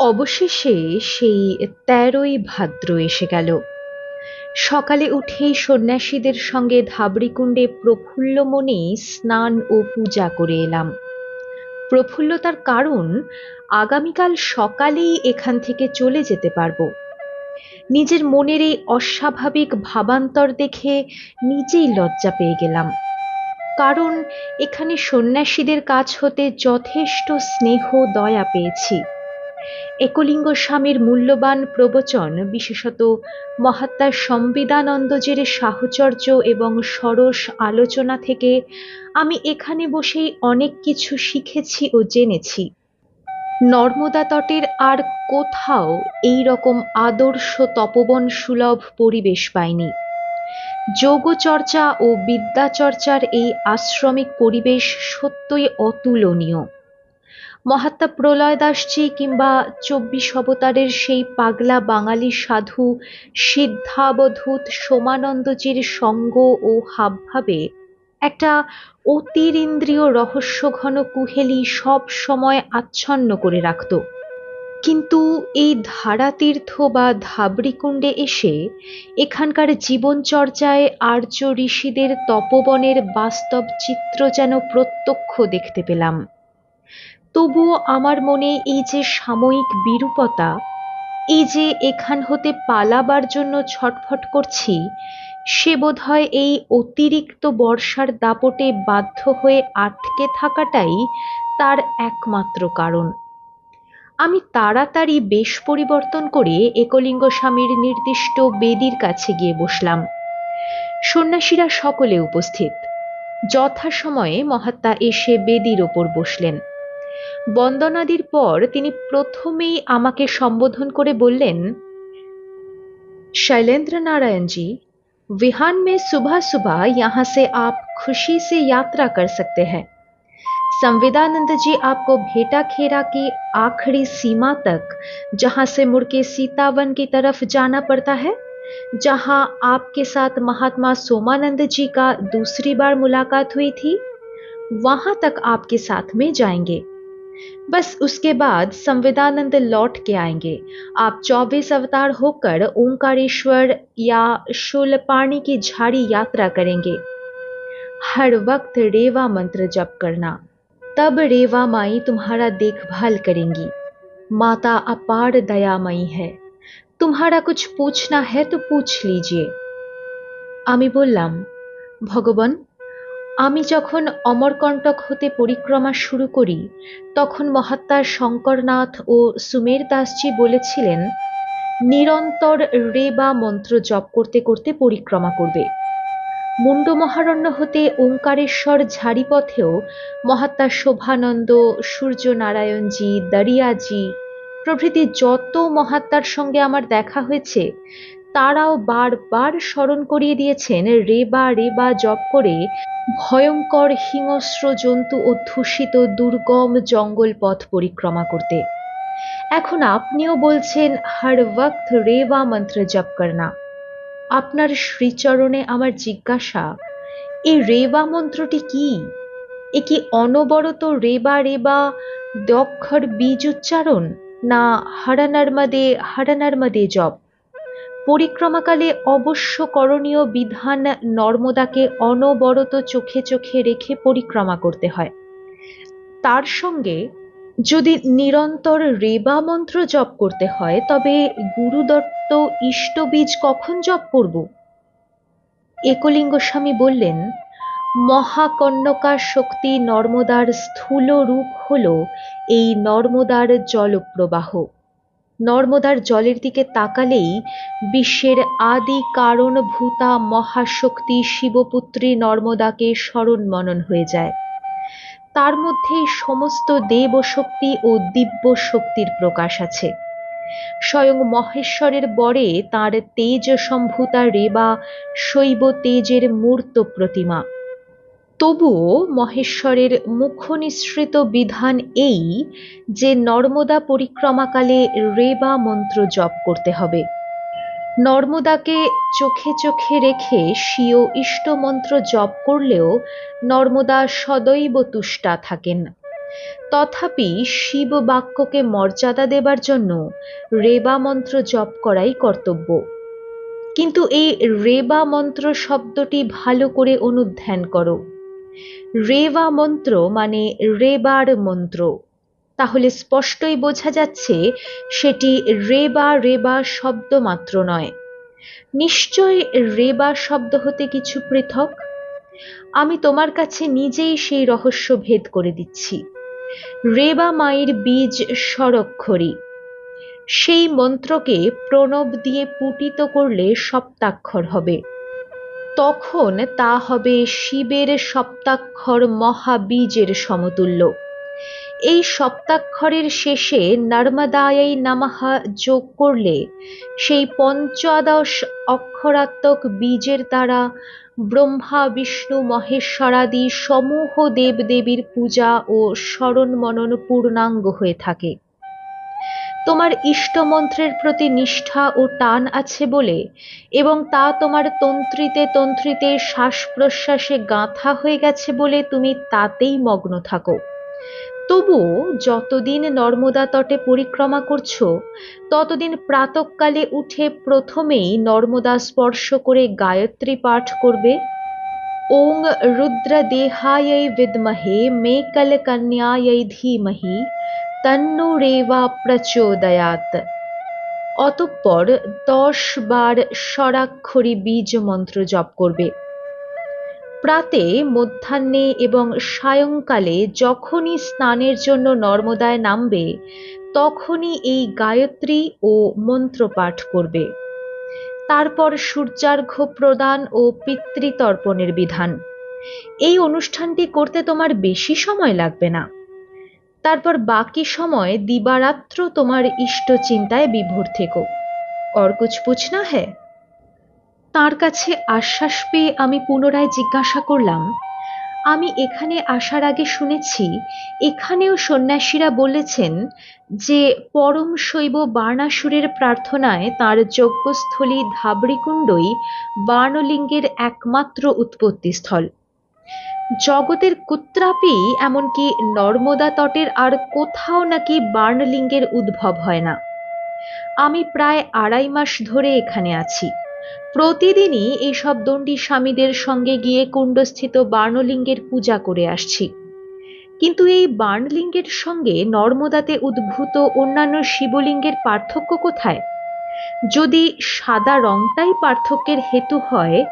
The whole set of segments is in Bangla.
অবশেষে সেই তেরোই ভাদ্র এসে গেল। সকালে উঠেই সন্ন্যাসীদের সঙ্গে ধাবড়িকুণ্ডে প্রফুল্ল মনে স্নান ও পূজা করে এলাম। প্রফুল্লতার কারণ, আগামীকাল সকালেই এখান থেকে চলে যেতে পারব। নিজের মনের এই অস্বাভাবিক ভাবান্তর দেখে নিজেই লজ্জা পেয়ে গেলাম। কারণ, এখানে সন্ন্যাসীদের কাছ হতে যথেষ্ট স্নেহ, দয়া পেয়েছি। একলিঙ্গ স্বামীর মূল্যবান প্রবচন বিশেষত মহাত্মা সংবিদানন্দজের সাহচর্য এবং সরস আলোচনা থেকে আমি এখানে বসেই অনেক কিছু শিখেছি ও জেনেছি। নর্মদা তটের আর কোথাও এই রকম আদর্শ তপবন সুলভ পরিবেশ পাইনি যোগচর্চা ও বিদ্যাচর্চার এই আশ্রমিক পরিবেশ সত্যই অতুলনীয়। মহাত্মা প্রলয় দাসজি কিংবা চব্বিশ অবতারের সেই পাগলা বাঙালি সাধু সিদ্ধাবধূত সোমানন্দজির সঙ্গ ও হাবভাবে একটা অতিরিন্দ্রিয় রহস্যঘন কুহেলি সব সময় আচ্ছন্ন করে রাখত। কিন্তু এই ধারাতীর্থ বা ধাবড়িকুণ্ডে এসে এখানকার জীবনচর্চায় আর্য ঋষিদের তপবনের বাস্তব চিত্র যেন প্রত্যক্ষ দেখতে পেলাম। তবুও আমার মনে এই যে সাময়িক বিরূপতা, এই যে এখান হতে পালাবার জন্য ছটফট করছি, সে বোধহয় এই অতিরিক্ত বর্ষার দাপটে বাধ্য হয়ে আটকে থাকাটাই তার একমাত্র কারণ। আমি তাড়াতাড়ি বেশ পরিবর্তন করে একলিঙ্গ স্বামীর নির্দিষ্ট বেদির কাছে গিয়ে বসলাম। সন্ন্যাসীরা সকলে উপস্থিত। যথাসময়ে মহাত্মা এসে বেদির ওপর বসলেন। বন্দনাদির পর তিনি প্রথমেই আমাকে সম্বোধন করে বললেন शैलेंद्र नारायण जी विहान में सुबह सुबह यहाँ से आप खुशी से यात्रा कर सकते हैं संविदानंद जी आपको भेटा खेरा की आखिरी सीमा तक जहाँ से मुड़ के सीतावन की तरफ जाना पड़ता है जहाँ आपके साथ महात्मा सोमानंद जी का दूसरी बार मुलाकात हुई थी वहां तक आपके साथ में जाएंगे बस उसके बाद संविदानंद लौट के आएंगे आप चौबीस अवतार होकर ओंकारेश्वर या शूलपाणी की झाड़ी यात्रा करेंगे हर वक्त रेवा मंत्र जप करना तब रेवा माई तुम्हारा देखभाल करेंगी माता अपार दयामयी है तुम्हारा कुछ पूछना है तो पूछ लीजिए আমি বললাম ভগবান আমি যখন অমরকণ্টক হতে পরিক্রমা শুরু করি, তখন মহাত্মা শঙ্করনাথ ও সুমের দাসজি বলেছিলেন, নিরন্তর রে বা মন্ত্র জপ করতে করতে পরিক্রমা করবে। মুন্ড মহারণ্য হতে ওঙ্কারেশ্বর ঝাড়িপথেও মহাত্মা শোভানন্দ, সূর্যনারায়ণজি, দারিয়াজি প্রভৃতি যত মহাত্মার সঙ্গে আমার দেখা হয়েছে তারাও বারবার স্মরণ করিয়ে দিয়েছেন, রেবা রেবা জপ করে ভয়ঙ্কর হিংস্র জন্তু অধ্যুষিত দুর্গম জঙ্গল পথ পরিক্রমা করতে। এখন আপনিও বলছেন, হর ওয়াক্ত রেবা মন্ত্র জপ করনা। আপনার শ্রীচরণে আমার জিজ্ঞাসা এই রেবা মন্ত্রটি কি? এ কি অনবরত রেবা রেবা দক্ষর বীজ উচ্চারণ না হরনর্মদে হরনর্মদে জপ? পরিক্রমাকালে অবশ্য করণীয় বিধান নর্মদাকে অনবরত চোখে চোখে রেখে পরিক্রমা করতে হয়। তার সঙ্গে যদি নিরন্তর রেবা মন্ত্র জপ করতে হয়, তবে গুরুদত্ত ইষ্টবীজ কখন জপ করব? একলিঙ্গ স্বামী বললেন মহাকন্যকা শক্তি নর্মদার স্থূল রূপ হল এই নর্মদার জলপ্রবাহ। নর্মদার জলের দিকে তাকালেই বিশ্বের আদি কারণ ভূতা মহাশক্তি শিবপুত্রী নর্মদাকে স্মরণ মনন হয়ে যায়। তার মধ্যে সমস্ত দেব শক্তি ও দিব্য শক্তির প্রকাশ আছে। স্বয়ং মহেশ্বরের বরে তার তেজ সম্ভূতা রেবা, শৈব তেজের মূর্ত প্রতিমা। তবুও মহেশ্বরের মুখনিসৃত বিধান এই যে নর্মদা পরিক্রমাকালে রেবা মন্ত্র জপ করতে হবে। নর্মদাকে চোখে চোখে রেখে স্বীয় ইষ্টমন্ত্র জপ করলেও নর্মদা সদৈব তুষ্টা থাকেন। তথাপি শিব বাক্যকে মর্যাদা দেবার জন্য রেবা মন্ত্র জপ করাই কর্তব্য। কিন্তু এই রেবা মন্ত্র শব্দটি ভালো করে অনুধ্যান করো। রেবা মন্ত্র মানে রেবার মন্ত্র। তাহলে স্পষ্টই বোঝা যাচ্ছে সেটি রেবা রেবা শব্দ মাত্র নয়। নিশ্চয় রেবা শব্দ হতে কিছু পৃথক? আমি তোমার কাছে নিজেই সেই রহস্য ভেদ করে দিচ্ছি। রেবা মায়ের বীজ স্বরক্ষরী সেই মন্ত্রকে প্রণব দিয়ে পুটিত করলে সপ্তাক্ষর হবে। তখন তা হবে শিবের সপ্তাক্ষর মহাবীজের সমতুল্য। এই সপ্তাক্ষরের শেষে নর্মদায় নামাহা যোগ করলে সেই পঞ্চদশ অক্ষরাত্মক বীজের দ্বারা ব্রহ্মা, বিষ্ণু, মহেশ্বরাদি, সমূহ দেবদেবীর পূজা ও স্মরণ মনন পূর্ণাঙ্গ হয়ে থাকে। তোমার ইষ্টমন্ত্রের প্রতি নিষ্ঠা ও টান আছে বলে, এবং তা তোমার তন্ত্রিতে তন্ত্রিতে শ্বাস প্রশ্বাসে গাঁথা হয়ে গেছে বলে তুমি তাতেই মগ্ন থাকো। তবুও যতদিন নর্মদা তটে পরিক্রমা করছ, ততদিন প্রাতকালে উঠে প্রথমেই নর্মদা স্পর্শ করে গায়ত্রী পাঠ করবে। ওং রুদ্রদেহাयै বিদ্মহে মেকলকন্যাयै ধীমহি। তন্নো রেবা প্রচোদয়াত। অতঃপর দশ বার স্বরাক্ষরী বীজ মন্ত্র জপ করবে। প্রাতে মধ্যাহ্নে এবং সায়ংকালে যখনই স্নানের জন্য নর্মদায় নামবে, তখনই এই গায়ত্রী ও মন্ত্র পাঠ করবে। তারপর সূর্যার্ঘ্য প্রদান ও পিতৃতর্পণের বিধান। এই অনুষ্ঠানটি করতে তোমার বেশি সময় লাগবে না। তারপর বাকি সময় দিবারাত্র তোমার ইষ্ট চিন্তায় বিভোর থেকো और कुछ पूछना है তার কাছে আশ্বাস পেয়ে আমি পুনরায় জিজ্ঞাসা করলাম আমি এখানে আসার আগে শুনেছি এখানেও সন্ন্যাসীরা বলেছেন যে পরম শৈব বার্ণাসুরের প্রার্থনায় তার যজ্ঞস্থলী ধাবড়িকুণ্ডই বার্ণলিঙ্গের একমাত্র উৎপত্তিস্থল জগতের কুত্রাপি এমনকি নর্মদা তটের আর কোথাও নাকি বার্ণলিঙ্গের উদ্ভব হয় না। আমি প্রায় আড়াই মাস ধরে এখানে আছি। প্রতিদিনই এইসব দণ্ডী স্বামীদের সঙ্গে গিয়ে কুণ্ডস্থিত বার্ণলিঙ্গের পূজা করে আসছি। কিন্তু এই বার্ণলিঙ্গের সঙ্গে নর্মদাতে উদ্ভূত অন্যান্য শিবলিঙ্গের পার্থক্য কোথায়? যদি সাদা রংটাই পার্থক্যের হেতু হয়,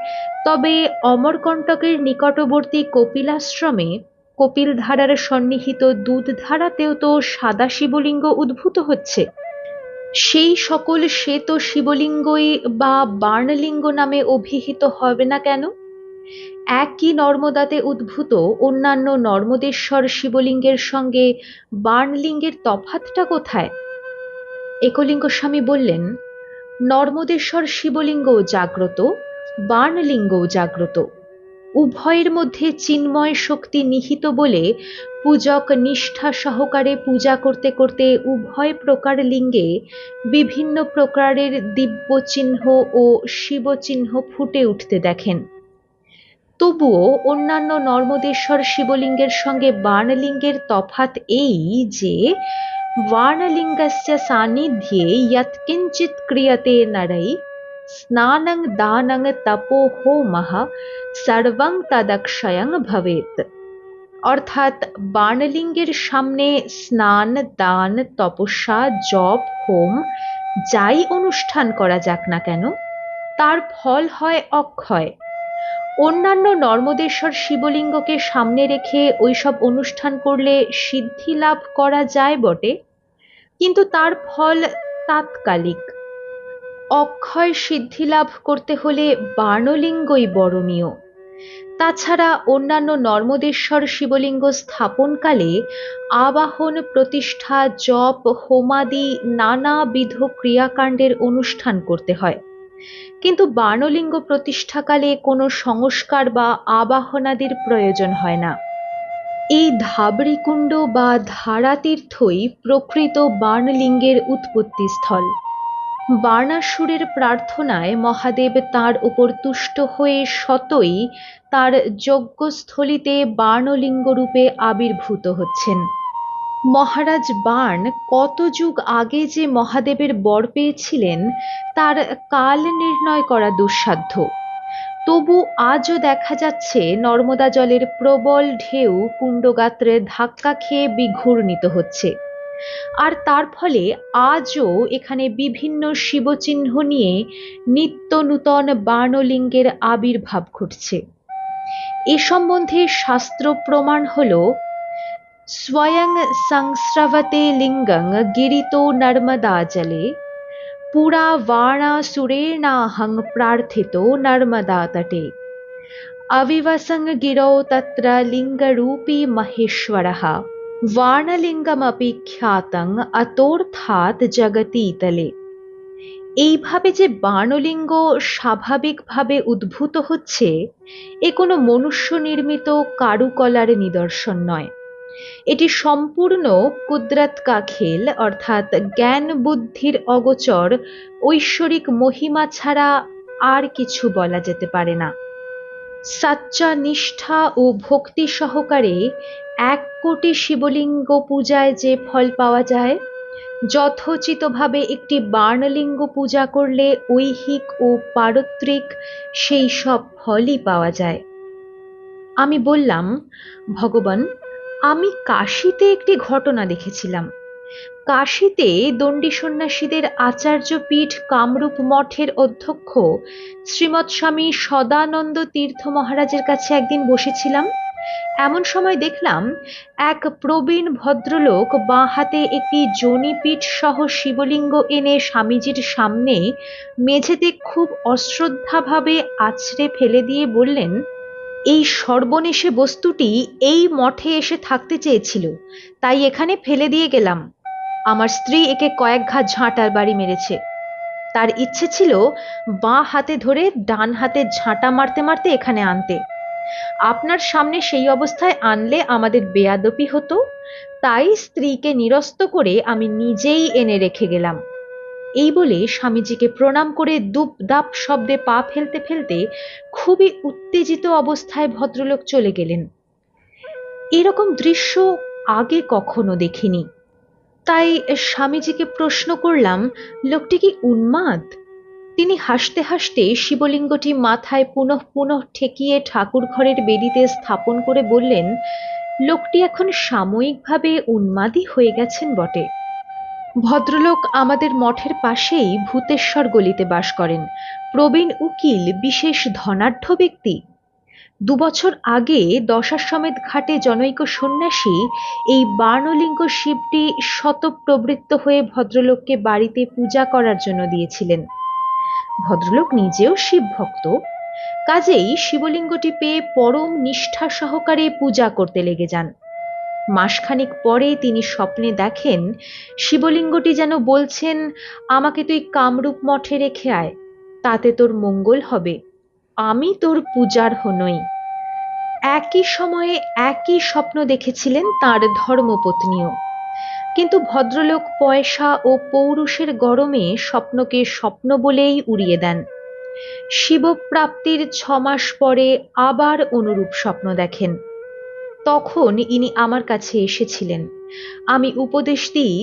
তবে অমরকণ্টকের নিকটবর্তী কপিলাশ্রমে কপিলধারার সন্নিহিত দুধধারাতেও তো সাদা শিবলিঙ্গ উদ্ভূত হচ্ছে। সেই সকল শ্বেত শিবলিঙ্গই বা বার্ণলিঙ্গ নামে অভিহিত হবে না কেন? একই নর্মদাতে উদ্ভূত অন্যান্য নর্মদেশ্বর শিবলিঙ্গের সঙ্গে বার্ণলিঙ্গের তফাতটা কোথায়? একলিঙ্গ স্বামী বললেন নর্মদেশ্বর শিবলিঙ্গও জাগ্রত বার্ণলিঙ্গও জাগ্রত। উভয়ের মধ্যে চিন্ময় শক্তি নিহিত বলে পূজক নিষ্ঠা সহকারে পূজা করতে করতে উভয় প্রকার লিঙ্গে বিভিন্ন প্রকারের দিব্য চিহ্ন ও শিবচিহ্ন ফুটে উঠতে দেখেন। তবুও অন্যান্য নর্মদেশ্বর শিবলিঙ্গের সঙ্গে বার্ণলিঙ্গের তফাত এই যে বার্ণলিঙ্গস্য সান্নিধ্যে यत्किञ्चित् ক্রিয়তে নরৈ স্নানং দানং তপো হোমः সর্বং তদক্ষয়ং ভবেত অর্থাৎ বার্ণলিঙ্গের সামনে স্নান দান তপস্যা জপ হোম যাই অনুষ্ঠান করা যাক না কেন তার ফল হয় অক্ষয় অন্যান্য নর্মদেশ্বর শিবলিঙ্গকে সামনে রেখে ওইসব অনুষ্ঠান করলে সিদ্ধি লাভ করা যায় বটে কিন্তু তার ফল তাৎকালিক। অক্ষয় সিদ্ধি লাভ করতে হলে বার্ণলিঙ্গই বরণীয়। তাছাড়া অন্যান্য নর্মদেশ্বর শিবলিঙ্গ স্থাপনকালে আবাহন প্রতিষ্ঠা, জপ, হোমাদি নানাবিধ ক্রিয়াকাণ্ডের অনুষ্ঠান করতে হয়। কিন্তু বার্ণলিঙ্গ প্রতিষ্ঠাকালে কোনো সংস্কার বা আবাহনাদির প্রয়োজন হয় না। এই ধাবড়িকুণ্ড বা ধারাতীর্থই প্রকৃত বার্ণলিঙ্গের উৎপত্তিস্থল। বার্ণাসুরের প্রার্থনায় মহাদেব তার উপর তুষ্ট হয়ে শতই তার যজ্ঞস্থলিতে বার্ণলিঙ্গ রূপে আবির্ভূত হচ্ছেন। মহারাজ বাণ কত যুগ আগে যে মহাদেবের বর পেয়েছিলেন, তার কাল নির্ণয় করা দুঃসাধ্য। তবু আজও দেখা যাচ্ছে নর্মদা জলের প্রবল ঢেউ কুণ্ডগাত্রে ধাক্কা খেয়ে বিঘূর্ণিত হচ্ছে। আর তার ফলে আজও এখানে বিভিন্ন শিবচিহ্ন নিয়ে নিত্য নূতন বাণলিঙ্গের আবির্ভাব ঘটছে। এ সম্বন্ধে শাস্ত্র প্রমাণ হল, স্বয়ং সংস্রবতে লিঙ্গং গিরিত নর্মদা জলে পুরা वाणासुरेणाहं প্রার্থিত নর্মদা তটে अविवसं गिरौ तत्र लिङ्गरूपी महेश्वरः বার্ণলিঙ্গমপি খ্যাতং অতোর্থাৎ জগতীতলে এইভাবে যে বার্ণলিঙ্গ স্বাভাবিকভাবে উদ্ভূত হচ্ছে এ কোনো মনুষ্য নির্মিত কারুকলার নিদর্শন নয় এটি সম্পূর্ণ কুদরত কা খেল, অর্থাৎ জ্ঞান বুদ্ধির অগোচর, ঐশ্বরিক মহিমা ছাড়া আর কিছু বলা যেতে পারে না। সাচ্চা নিষ্ঠা ও ভক্তি সহকারে এক কোটি শিবলিঙ্গ পূজায় যে ফল পাওয়া যায়, যথোচিতভাবে একটি বার্ণলিঙ্গ পূজা করলে ঐহিক ও পারত্রিক সেই সব ফলই পাওয়া যায়। আমি বললাম, ভগবান আমি কাশিতে একটি ঘটনা দেখেছিলাম। কাশীতে দণ্ডী সন্ন্যাসীদের আচার্য পীঠ কামরূপ মঠের অধ্যক্ষ শ্রীমৎ স্বামী সদানন্দ তীর্থ মহারাজের কাছে একদিন বসেছিলাম। এমন সময় দেখলাম এক প্রবীণ ভদ্রলোক বাঁ হাতে একটি জনিপীঠ সহ শিবলিঙ্গ এনে স্বামীজির সামনে মেঝেতে খুব অশ্রদ্ধাভাবে আছড়ে ফেলে দিয়ে বললেন এই সর্বনেশে বস্তুটি এই মঠে এসে থাকতে চেয়েছিল, তাই এখানে ফেলে দিয়ে গেলাম। আমার স্ত্রী একে কয়েক ঘা ঝাঁটার বাড়ি মেরেছে। তার ইচ্ছে ছিল বাঁ হাতে ধরে ডান হাতে ঝাঁটা মারতে মারতে এখানে আনতে। আপনার সামনে সেই অবস্থায় আনলে আমাদের বেয়াদপি হতো, তাই স্ত্রীকে নিরস্ত করে আমি নিজেই এনে রেখে গেলাম। এই বলে স্বামীজিকে প্রণাম করে দুপ দাপ শব্দে পা ফেলতে ফেলতে খুবই উত্তেজিত অবস্থায় ভদ্রলোক চলে গেলেন। এরকম দৃশ্য আগে কখনো দেখিনি। তাই স্বামীজিকে প্রশ্ন করলাম, লোকটি কি উন্মাদ? তিনি হাসতে হাসতে শিবলিঙ্গটি মাথায় পুনঃ পুনঃ ঠেকিয়ে ঠাকুর ঘরের বেদিতে স্থাপন করে বললেন, লোকটি এখন সাময়িকভাবে উন্মাদই হয়ে গেছেন বটে। ভদ্রলোক আমাদের মঠের পাশেই ভূতেশ্বর গলিতে বাস করেন। প্রবীণ উকিল, বিশেষ ধনাঢ্য ব্যক্তি। দুবছর আগে দশাশ্বমেধ ঘাটে জনৈক সন্ন্যাসী এই বার্ণলিঙ্গ শিবটি শতপ্রবৃত্ত হয়ে ভদ্রলোককে বাড়িতে পূজা করার জন্য দিয়েছিলেন। ভদ্রলোক নিজেও শিব ভক্ত। কাজেই শিবলিঙ্গটি পেয়ে পরম নিষ্ঠা সহকারে পূজা করতে লেগে যান। মাসখানিক পরে তিনি স্বপ্নে দেখেন, শিবলিঙ্গটি যেন বলছেন, আমাকে তুই কামরূপ মঠে রেখে আয়, তাতে তোর মঙ্গল হবে। আমি তোর পূজার হনই। একই সময়ে একই স্বপ্ন দেখেছিলেন তার ধর্মপত্নীও। কিন্তু ভদ্রলোক পয়সা ও পৌরুষের গরমে স্বপ্নকে স্বপ্ন বলেই উড়িয়ে দেন। শিবপ্রাপ্তির ছমাস পরে আবার অনুরূপ স্বপ্ন দেখেন। তখন ইনি আমার কাছে এসেছিলেন। আমি উপদেশ দিই,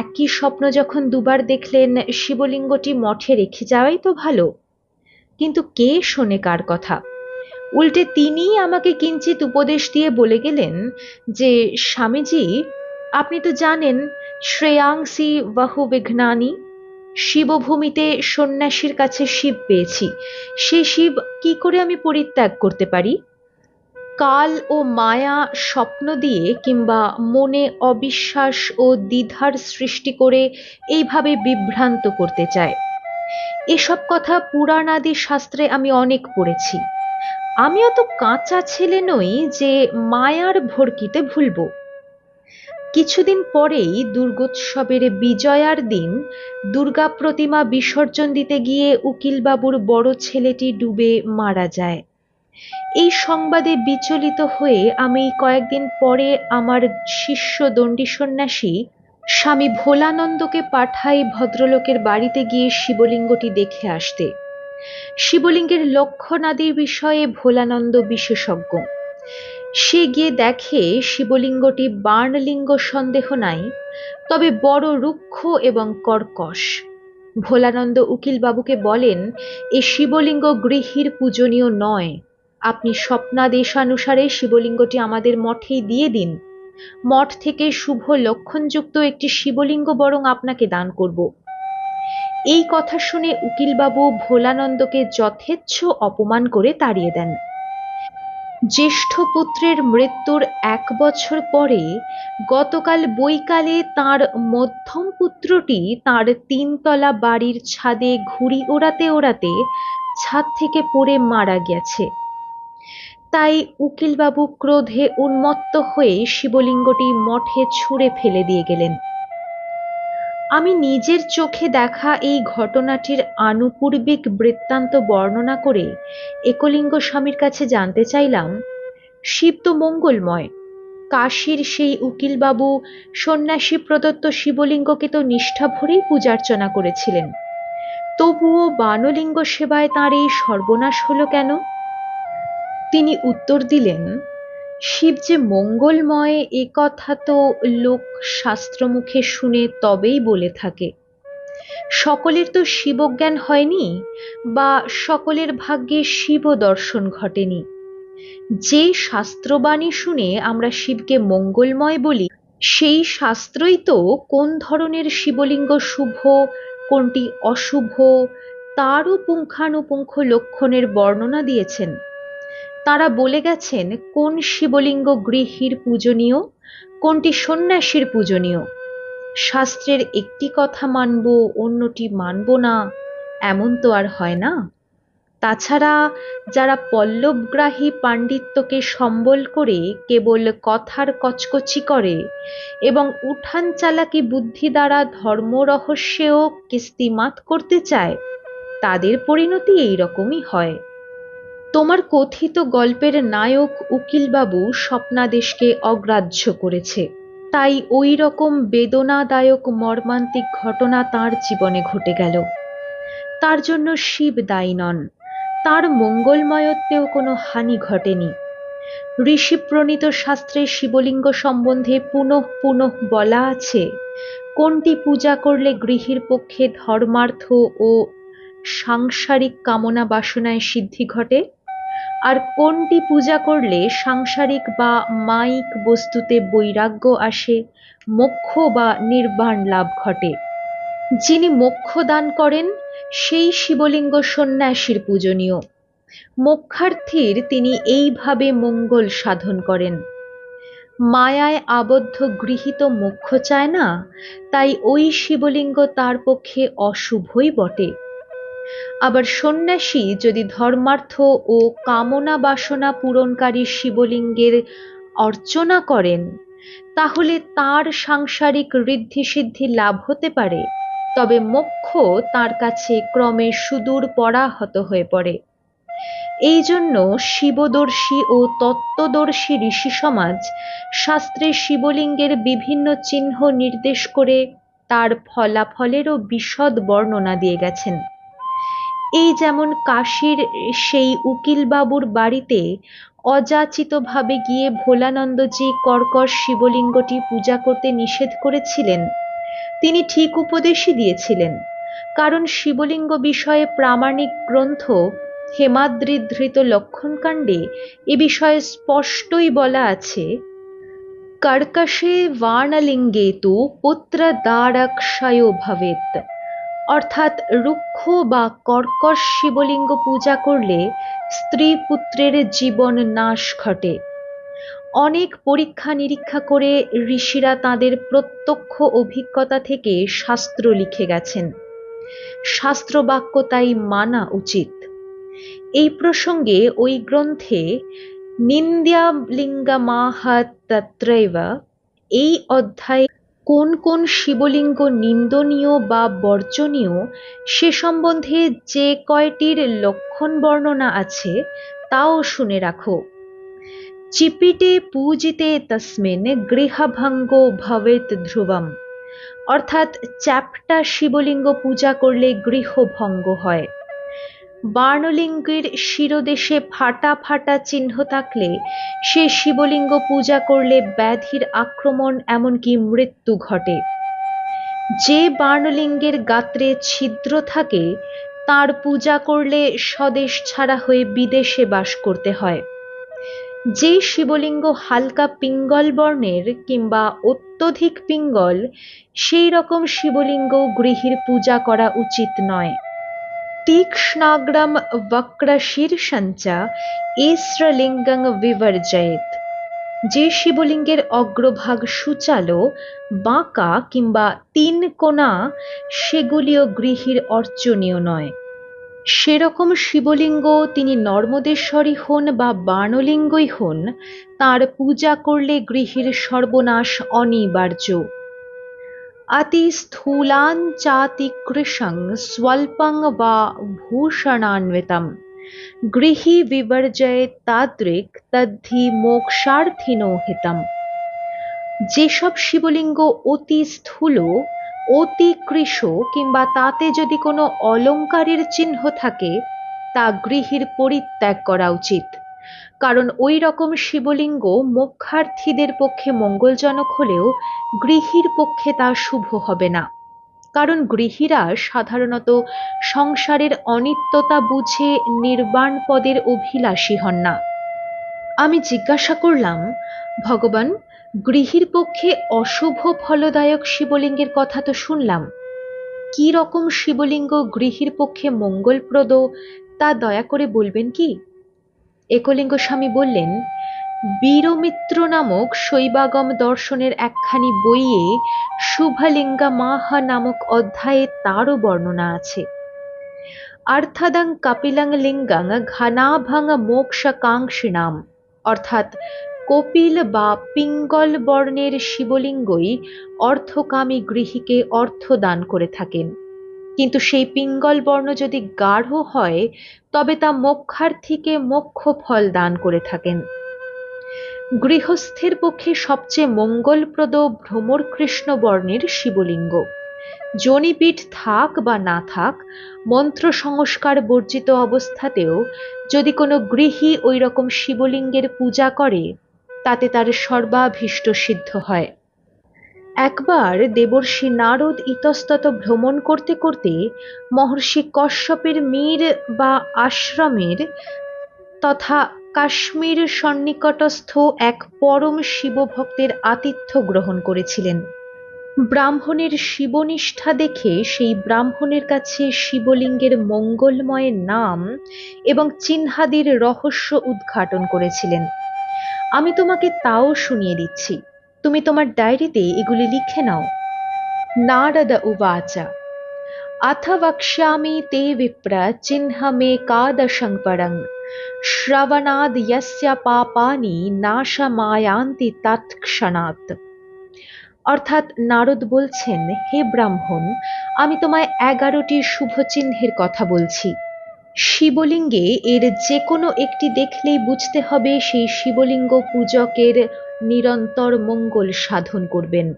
একই স্বপ্ন যখন দুবার দেখলেন শিবলিঙ্গটি মঠে রেখে যাওয়াই তো ভালো। কিন্তু কে শোনে কার কথা? উল্টে তিনিই আমাকে কিঞ্চিত উপদেশ দিয়ে বলে গেলেন যে, স্বামীজি, আপনি তো জানেন শ্রেয়াংসি বাহু বিঘ্নানি শিবভূমিতে সন্ন্যাসীর কাছে শিব পেয়েছি। সে শিব কি করে আমি পরিত্যাগ করতে পারি? কাল ও মায়া স্বপ্ন দিয়ে কিংবা মনে অবিশ্বাস ও দ্বিধার সৃষ্টি করে এইভাবে বিভ্রান্ত করতে চায়। এসব কথা পুরাণাদি শাস্ত্রে আমি অনেক পড়েছি। আমি অত কাঁচা ছেলে নই যে মায়ার ভর্কিতে ভুলব। কিছুদিন পরেই দুর্গোৎসবের বিজয়ার দিন দুর্গা প্রতিমা বিসর্জন দিতে গিয়ে উকিলবাবুর বড় ছেলেটি ডুবে মারা যায়। এই সংবাদে বিচলিত হয়ে আমি কয়েকদিন পরে আমার শিষ্য দণ্ডী সন্ন্যাসী স্বামী ভোলানন্দকে পাঠাই ভদ্রলোকের বাড়িতে গিয়ে শিবলিঙ্গটি দেখে আসতে। শিবলিঙ্গের লক্ষণাদির বিষয়ে ভোলানন্দ বিশেষজ্ঞ। সে গিয়ে দেখে শিবলিঙ্গটি বার্ণলিঙ্গ সন্দেহ নাই, তবে বড় রুক্ষ এবং কর্কশ। ভোলানন্দ উকিলবাবুকে বলেন, এ শিবলিঙ্গ গৃহীর পূজনীয় নয়। আপনি স্বপ্নাদেশানুসারে শিবলিঙ্গটি আমাদের মঠেই দিয়ে দিন। মঠ থেকে শুভ লক্ষণযুক্ত একটি শিবলিঙ্গ বরং আপনাকে দান করব। এই কথা শুনে উকিলবাবু ভোলানন্দকে যথেচ্ছ অপমান করে তাড়িয়ে দেন। জ্যেষ্ঠ পুত্রের মৃত্যুর এক বছর পরে গতকাল বৈকালে তার মধ্যম পুত্রটি তার তিনতলা বাড়ির ছাদে ঘুড়ি ওড়াতে ওড়াতে ছাদ থেকে পড়ে মারা গেছে। তাই উকিলবাবু ক্রোধে উন্মত্ত হয়ে শিবলিঙ্গটি মঠে ছুঁড়ে ফেলে দিয়ে গেলেন। আমি নিজের চোখে দেখা এই ঘটনাটির আনুপূর্বিক বৃত্তান্ত বর্ণনা করে একলিঙ্গ স্বামীর কাছে জানতে চাইলাম, শিব তো মঙ্গলময়, কাশীর সেই উকিলবাবু সন্ন্যাসী প্রদত্ত শিবলিঙ্গকে তো নিষ্ঠা ভরেই পূজার্চনা করেছিলেন। তবুও বানলিঙ্গ সেবায় তাঁর এই সর্বনাশ হলো কেন? তিনি উত্তর দিলেন, শিব যে মঙ্গলময়, এ কথা তো লোক শাস্ত্রমুখে শুনে তবেই বলে থাকে। সকলের তো শিবজ্ঞান হয়নি, বা সকলের ভাগ্যে শিব দর্শন ঘটেনি। যে শাস্ত্রবাণী শুনে আমরা শিবকে মঙ্গলময় বলি, সেই শাস্ত্রই তো কোন ধরনের শিবলিঙ্গ শুভ, কোনটি অশুভ, তারও পুঙ্খানুপুঙ্খ লক্ষণের বর্ণনা দিয়েছেন। তারা বলে গেছেন, কোন শিবলিঙ্গ গৃহীর পূজনীয়, কোনটি সন্ন্যাসীর পূজনীয়? শাস্ত্রের একটি কথা মানব, অন্যটি মানব না, এমন তো আর হয় না। তাছাড়া, যারা পল্লবগ্রাহী পাণ্ডিত্যকে সম্বল করে কেবল কথার কচকচি করে এবং উঠান চালাকি বুদ্ধি দ্বারা ধর্ম রহস্যেও কিস্তিমাত করতে চায়, তাদের পরিণতি এই রকমই হয়। তোমার কথিত গল্পের নায়ক উকিলবাবু স্বপ্নাদেশকে অগ্রাহ্য করেছে। তাই ওই রকম বেদনাদায়ক মর্মান্তিক ঘটনা তার জীবনে ঘটে গেল। তার জন্য শিব দায়ী নন। তার মঙ্গলময়ত্বেও কোনো হানি ঘটেনি। ঋষি প্রণীত শাস্ত্রে শিবলিঙ্গ সম্বন্ধে পুনঃ পুনঃ বলা আছে, কোনটি পূজা করলে গৃহীর পক্ষে ধর্মার্থ ও সাংসারিক কামনা বাসনায় সিদ্ধি ঘটে? আর কোনটি পূজা করলে সাংসারিক বা মাইক বস্তুতে বৈরাগ্য আসে, মোক্ষ বা নির্বাণ লাভ ঘটে? যিনি মোক্ষ দান করেন, সেই শিবলিঙ্গ সন্ন্যাসীর পূজনীয়। মোক্ষার্থীর তিনি এইভাবে মঙ্গল সাধন করেন। মায়ায় আবদ্ধ গৃহীত মোক্ষ চায় না, তাই ওই শিবলিঙ্গ তার পক্ষে অশুভই বটে। আবার সন্ন্যাসী যদি ধর্মার্থ ও কামনা বাসনা পূরণকারী শিবলিঙ্গের অর্চনা করেন, তাহলে তার সাংসারিক ঋদ্ধি সিদ্ধি লাভ হতে পারে। তবে মোক্ষ তার কাছে ক্রমে সুদূর পরাহত হয়ে পড়ে। এই জন্য শিবদর্শী ও তত্ত্বদর্শী ঋষি সমাজ শাস্ত্রে শিবলিঙ্গের বিভিন্ন চিহ্ন নির্দেশ করে তার ফলাফলেরও বিশদ বর্ণনা দিয়ে গেছেন। এই যেমন কাশীর সেই উকিলবাবুর বাড়িতে অযাচিতভাবে গিয়ে ভোলানন্দজি কর্কশ শিবলিঙ্গটি পূজা করতে নিষেধ করেছিলেন, তিনি ঠিক উপদেশই দিয়েছিলেন। কারণ শিবলিঙ্গ বিষয়ে প্রামাণিক গ্রন্থ হেমাদ্রিধৃত লক্ষণকাণ্ডে এ বিষয়ে স্পষ্টই বলা আছে, কর্কশে বাণলিঙ্গে তু পুত্র দ্বারক্ষয় ভবেত অর্থাৎ রুক্ষ বা কর্কশ শিবলিঙ্গ পূজা করলে স্ত্রী পুত্রের জীবন নাশ ঘটে। অনেক পরীক্ষা নিরীক্ষা করে ঋষিরা তাদের প্রত্যক্ষ অভিজ্ঞতা থেকে শাস্ত্র লিখে গেছেন। শাস্ত্রবাক্য তাই মানা উচিত। এই প্রসঙ্গে ওই গ্রন্থে নিন্দ্যালিঙ্গমাহাত্রৈব এই অধ্যায়ে কোন কোন শিবলিঙ্গ নিন্দনীয় বা বর্জনীয়, সে সম্বন্ধে যে কয়টির লক্ষণ বর্ণনা আছে, তাও শুনে রাখো। চিপিটে পূজিতে তস্মিন গৃহভঙ্গ ভবেত ধ্রুবম। অর্থাৎ চ্যাপ্টা শিবলিঙ্গ পূজা করলে গৃহভঙ্গ হয়। বার্ণলিঙ্গের শিরদেশে ফাটা ফাটা চিহ্ন থাকলে সে শিবলিঙ্গ পূজা করলে ব্যাধির আক্রমণ, এমনকি মৃত্যু ঘটে। যে বার্ণলিঙ্গের গাত্রে ছিদ্র থাকে, তার পূজা করলে স্বদেশ ছাড়া হয়ে বিদেশে বাস করতে হয়। যে শিবলিঙ্গ হালকা পিঙ্গল বর্ণের কিংবা অত্যধিক পিঙ্গল, সেই রকম শিবলিঙ্গ গৃহীর পূজা করা উচিত নয়। তীক্ষ্ণাগ্রম বক্রশীর্ষঞ্চা এস্রলিঙ্গং বিবর্জয়েত যে শিবলিঙ্গের অগ্রভাগ সুচালো বাঁকা কিংবা তিন কোনা সেগুলিও গৃহীর অর্চনীয় নয় সেরকম শিবলিঙ্গ তিনি নর্মদেশ্বরী হন বা বাণলিঙ্গই হন তার পূজা করলে গৃহীর সর্বনাশ অনিবার্য अतिस्थूलाञ्चातिकृशं स्वल्पं वा भूषणान्वितं গৃহী বিবর্জয়ে তাদ্রিক তদ্ধি মোক্ষার্থিনো হিতম যেসব শিবলিঙ্গ অতি স্থূল অতি কৃশ কিংবা তাতে যদি কোনো অলঙ্কারের চিহ্ন থাকে তা গৃহীর পরিত্যাগ করা উচিত কারণ ওই রকম শিবলিঙ্গ মোক্ষার্থীদের পক্ষে মঙ্গলজনক হলেও গৃহীর পক্ষে তা শুভ হবে না। কারণ গৃহীরা সাধারণত সংসারের অনিত্যতা বুঝে নির্বাণ পদের অভিলাষী হন না। আমি জিজ্ঞাসা করলাম, ভগবান, গৃহীর পক্ষে অশুভ ফলদায়ক শিবলিঙ্গের কথা তো শুনলাম। কি রকম শিবলিঙ্গ গৃহীর পক্ষে মঙ্গলপ্রদ তা দয়া করে বলবেন কি? একলিঙ্গ স্বামী বললেন, বীরমিত্র নামক শৈবাগম দর্শনের একখানি বইয়ে শুভলিঙ্গা মাহা নামক অধ্যায়ে তারও বর্ণনা আছে। আর্থাদাং কাপিলাং লিঙ্গাং ঘনাভাং মোক্ষকাঙ্ক্ষিণাম অর্থাৎ, কপিল বা পিঙ্গল বর্ণের শিবলিঙ্গই অর্থকামী গৃহীকে অর্থ দান করে থাকেন। কিন্তু সেই পিঙ্গল বর্ণ যদি গাঢ় হয়, তবে তা মোক্ষার্থীকে মোক্ষ ফল দান করে থাকেন। গৃহস্থের পক্ষে সবচেয়ে মঙ্গলপ্রদ ভ্রমর কৃষ্ণ বর্ণের শিবলিঙ্গ। জনিপীঠ থাক বা না থাক, মন্ত্র সংস্কার বর্জিত অবস্থাতেও যদি কোনো গৃহী ওই রকম শিবলিঙ্গের পূজা করে, তাতে তার সর্বাভীষ্ট সিদ্ধ হয়। একবার দেবর্ষি নারদ ইতস্তত ভ্রমণ করতে করতে মহর্ষি কশ্যপের মীর বা আশ্রমের তথা কাশ্মীর সন্নিকটস্থ এক পরম শিবভক্তের আতিথ্য গ্রহণ করেছিলেন। ব্রাহ্মণের শিবনিষ্ঠা দেখে সেই ব্রাহ্মণের কাছে শিবলিঙ্গের মঙ্গলময় নাম এবং চিহ্নাদির রহস্য উদ্ঘাটন করেছিলেন। আমি তোমাকে তাও শুনিয়ে দিচ্ছি। তুমি তোমার ডায়েরিতে এগুলি লিখে নাও। নারদ উবাচা। অথ বক্ষ্যামি তে বিপ্র চিহ্নমেকাদশং পরং। শ্রবণাদ ইয়স্য পাপানি নাশমায়ান্তি তৎক্ষণাৎ অর্থাৎ নারদ বলছেন, হে ব্রাহ্মণ, আমি তোমায় এগারোটি শুভ চিহ্নের কথা বলছি। শিবলিঙ্গে এর যে কোনো একটি দেখলেই বুঝতে হবে সেই শিবলিঙ্গ পূজকের নিরন্তর মঙ্গল সাধন করবেন।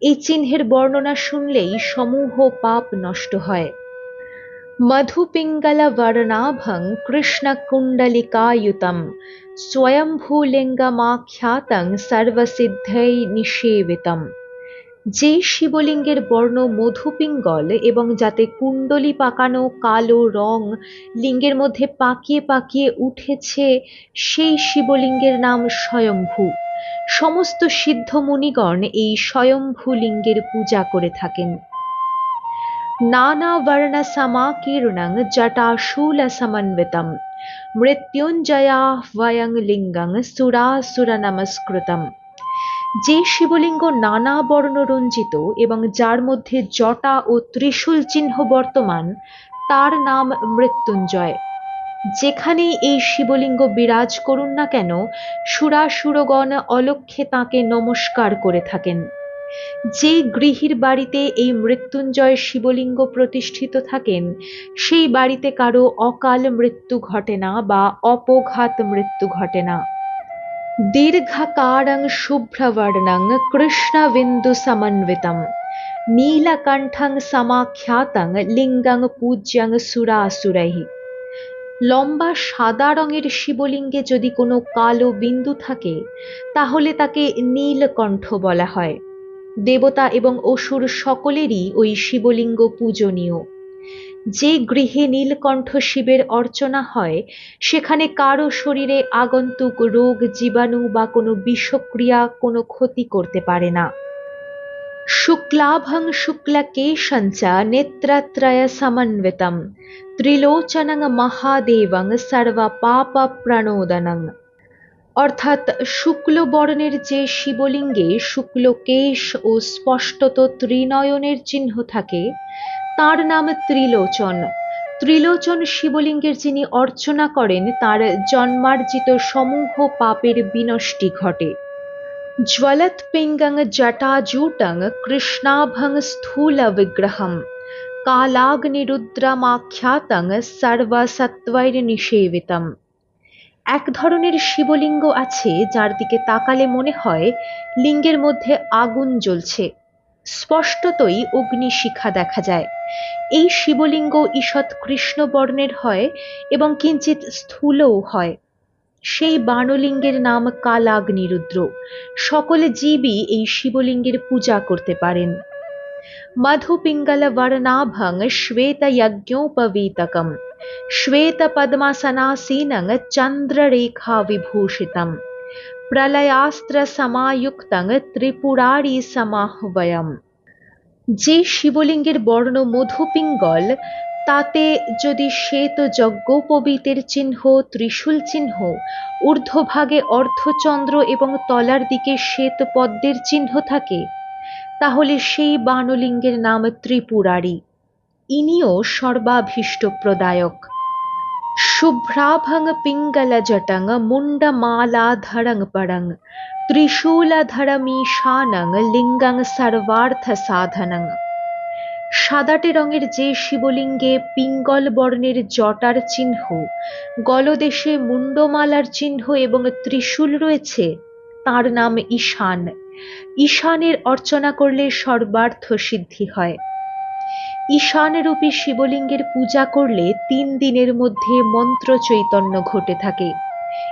এই চিহ্নের বর্ণনা শুনলেই সমূহ পাপ নষ্ট হয়। মধুপিঙ্গলা বর্ণাভং কৃষ্ণ কৃষ্ণকুণ্ডলিকায়ুতম স্বয়ম্ভূলিঙ্গমাখ্যাতং সর্বসিদ্ধৈ নিষেবিতম। যে শিবলিঙ্গের বর্ণ মধুপিঙ্গল এবং যাতে কুণ্ডলি পাকানো কালো রং লিঙ্গের মধ্যে পাকিয়ে পাকিয়ে উঠেছে, সেই শিবলিঙ্গের নাম স্বয়ম্ভূ। সমস্ত সিদ্ধ মুনিগণ এই স্বয়ম্ভূ লিঙ্গের পূজা করে থাকেন। নানাবর্ণসমাকীর্ণং জটাশূলসমন্বিতম, মৃত্যুঞ্জয়াহ্বয়ং লিঙ্গং সুরাসুর নমস্কৃতম যে শিবলিঙ্গ নানা বর্ণ রঞ্জিত এবং যার মধ্যে জটা ও ত্রিশূল চিহ্ন বর্তমান, তার নাম মৃত্যুঞ্জয়। যেখানেই এই শিবলিঙ্গ বিরাজ করুন না কেন, সুরাসুরগণ অলক্ষে তাকে নমস্কার করে থাকেন। যে গৃহীর বাড়িতে এই মৃত্যুঞ্জয় শিবলিঙ্গ প্রতিষ্ঠিত থাকেন, সেই বাড়িতে কারও অকাল মৃত্যু ঘটে না বা অপঘাত মৃত্যু ঘটে না। দীর্ঘকারং শুভ্রবর্ণং কৃষ্ণবিন্দু সমন্বিতম, নীলকণ্ঠং সমাখ্যাতং লিঙ্গং পূজ্যং সুরাসুরৈः। লম্বা সাদা রঙের শিবলিঙ্গে যদি কোনো কালো বিন্দু থাকে, তাহলে তাকে নীলকণ্ঠ বলা হয়। দেবতা এবং অসুর সকলেরই ওই শিবলিঙ্গ পূজনীয়। যে গৃহে নীলকণ্ঠ শিবের অর্চনা হয়, সেখানে কারও শরীরে আগন্তুক রোগ, জীবাণু বা কোনো বিষক্রিয়া, কোনো ক্ষতি করতে পারে না। শুক্লাভং শুক্লকেশঞ্চ নেত্রত্রয় সমন্বিতম ত্রিলোচনং মহাদেবং সর্বপাপ প্রণোদনং অর্থাৎ শুক্ল বর্ণের যে শিবলিঙ্গে শুক্ল কেশ ও স্পষ্টত ত্রিনয়নের চিহ্ন থাকে, তার নাম ত্রিলোচন। ত্রিলোচন শিবলিঙ্গের যিনি অর্চনা করেন, তার জন্মার্জিত সমূহ পাপের বিনষ্টি ঘটে। ज्वलत्पिङ्गं जटाजूटं कृष्णाभं स्थूलविग्रहं কালাগ্নিরুদ্রামাখ্যাতং সর্বসত্বৈর্নিষেবিতম এক ধরনের শিবলিঙ্গ আছে যার দিকে তাকালে মনে হয় লিঙ্গের মধ্যে আগুন জ্বলছে স্পষ্টতই অগ্নিশিখা দেখা যায় এই শিবলিঙ্গ ঈষৎ কৃষ্ণবর্ণের হয় এবং কিঞ্চিত স্থূলও হয় সেই বাণলিঙ্গের নাম কালাগ্নিরুদ্র। সকলে জীবই এই শিবলিঙ্গের পূজা করতে পারেন। মধুপিঙ্গল বর্ণাভং শ্বেত যজ্ঞোপবীতকম শ্বেত পদ্মাসনাসীনং চন্দ্ররেখা বিভূষিতম প্রলয়াস্ত্র সমায়ুক্তং ত্রিপুরারি সমাহ্বয়ম যে শিবলিঙ্গের বর্ণ মধুপিঙ্গল তাতে যদি শ্বেত যজ্ঞোপবীতের চিহ্ন, ত্রিশূল চিহ্ন, ঊর্ধ্বভাগে অর্ধচন্দ্র এবং তলার দিকে শ্বেত পদ্মের চিহ্ন থাকে, তাহলে সেই বানলিঙ্গের নাম ত্রিপুরারী। ইনিও সর্বাভীষ্ট প্রদায়ক শুভ্রাভং পিঙ্গল জটং মুন্ডমালাধরং পরং, ত্রিশূলধরমীশানং, লিঙ্গং সর্বার্থ সাধনং। সাদাটে রঙের যে শিবলিঙ্গে পিঙ্গল বর্ণের জটার চিহ্ন, গলদেশে মুন্ডমালার চিহ্ন এবং ত্রিশূল রয়েছে, তার নাম ঈশান। ঈশানের অর্চনা করলে সর্বার্থ সিদ্ধি হয়। ঈশানরূপী শিবলিঙ্গের পূজা করলে তিন দিনের মধ্যে মন্ত্র চৈতন্য ঘটে থাকে।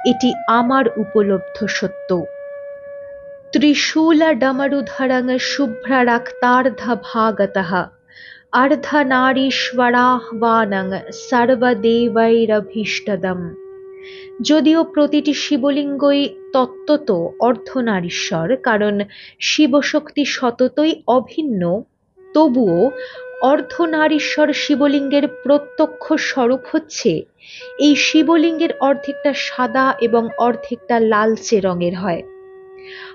এটি আমার উপলব্ধ সত্য। ত্রিশূলা ডমরুধরং শুভ্ররক্তার্ধ ভাগতः অর্ধনারীশ্বরাহ্বানং সর্বদেবৈরভীষ্টদম যদিও প্রতিটি শিবলিঙ্গই তত্ত্বত অর্ধনারীশ্বর, কারণ শিবশক্তি সততই অভিন্ন, তবুও অর্ধনারীশ্বর শিবলিঙ্গের প্রত্যক্ষ স্বরূপ হচ্ছে, এই শিবলিঙ্গের অর্ধেকটা সাদা এবং অর্ধেকটা লালচে রঙের হয়।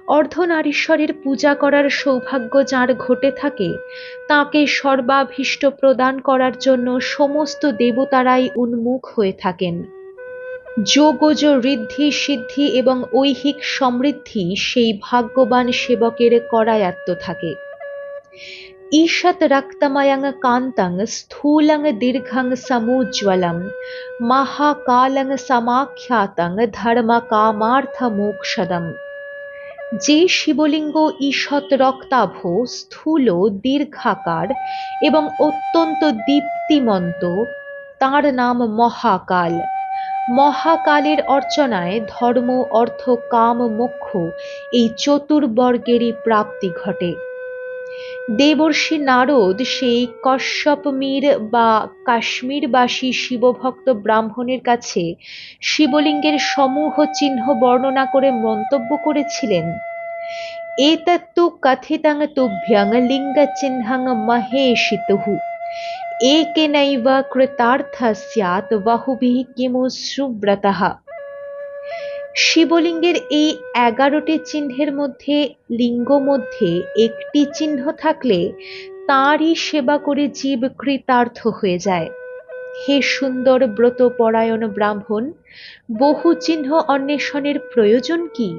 অর্ধনারীশ্বরের পূজা করার সৌভাগ্য যাঁর ঘটে থাকে, তাকে সর্বাভীষ্ট প্রদান করার জন্য সমস্ত দেবতারাই উন্মুখ হয়ে থাকেন। যোগজ ঋদ্ধি সিদ্ধি এবং ঐহিক সমৃদ্ধি সেই ভাগ্যবান সেবকের করায়াত্ত থাকে। ঈষৎ রক্তময়ং কান্তং স্থূলং দীর্ঘং সমুজ্জ্বলং মহাকালং সমাখ্যাতং ধর্ম কামার্থ মোক্ষদম। যে শিবলিঙ্গ ঈষৎ রক্তাভ, স্থূল, দীর্ঘাকার এবং অত্যন্ত দীপ্তিমন্ত, তার নাম মহাকাল। মহাকালের অর্চনায় ধর্ম, অর্থ, কাম, মোক্ষ এই চতুর্বর্গেরই প্রাপ্তি ঘটে। দেবর্ষি নারদ সেই কশ্যপমীর বা কাশ্মীরবাসী শিবভক্ত ব্রাহ্মণের কাছে শিবলিঙ্গের সমূহ চিহ্ন বর্ণনা করে মন্তব্য করেছিলেন। এতত্তু কথিতং তুভ্যং লিঙ্গচিহ্নং মহেশিতুঃ। একেনৈব কৃতার্থ স্যাৎ, বহুভিः কিমু সুব্রতः। শিবলিঙ্গের এই এগারোটি চিহ্নের মধ্যে লিঙ্গ মধ্যে একটি চিহ্ন থাকলে তাঁরই সেবা করে জীব কৃতার্থ হয়ে যায়। হে সুন্দর ব্রত পরায়ণ ব্রাহ্মণ, বহু চিহ্ন অন্বেষণের প্রয়োজন কি?